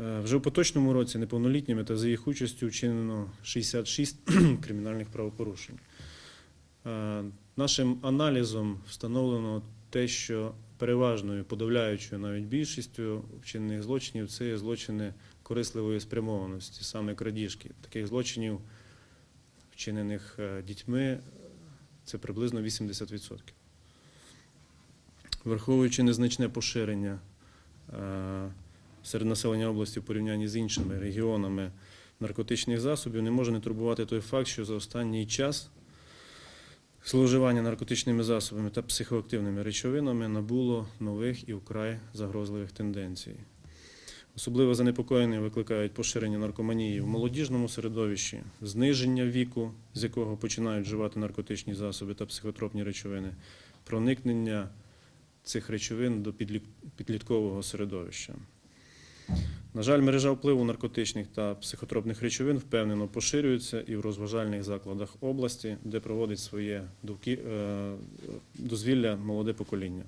Е, Вже у поточному році неповнолітніми та за їх участю вчинено 66 кримінальних правопорушень. Е, Нашим аналізом встановлено те, що переважною подавляючою навіть більшістю вчинених злочинів це злочини корисливої спрямованості, саме крадіжки. Таких злочинів, вчинених е, дітьми, це приблизно 80%. Враховуючи незначне поширення серед населення області в порівнянні з іншими регіонами наркотичних засобів, не може не турбувати той факт, що за останній час зловживання наркотичними засобами та психоактивними речовинами набуло нових і вкрай загрозливих тенденцій. Особливо занепокоєння викликають поширення наркоманії в молодіжному середовищі, зниження віку, з якого починають вживати наркотичні засоби та психотропні речовини, проникнення цих речовин до підліткового середовища. На жаль, мережа впливу наркотичних та психотропних речовин впевнено поширюється і в розважальних закладах області, де проводить своє е, дозвілля молоде покоління.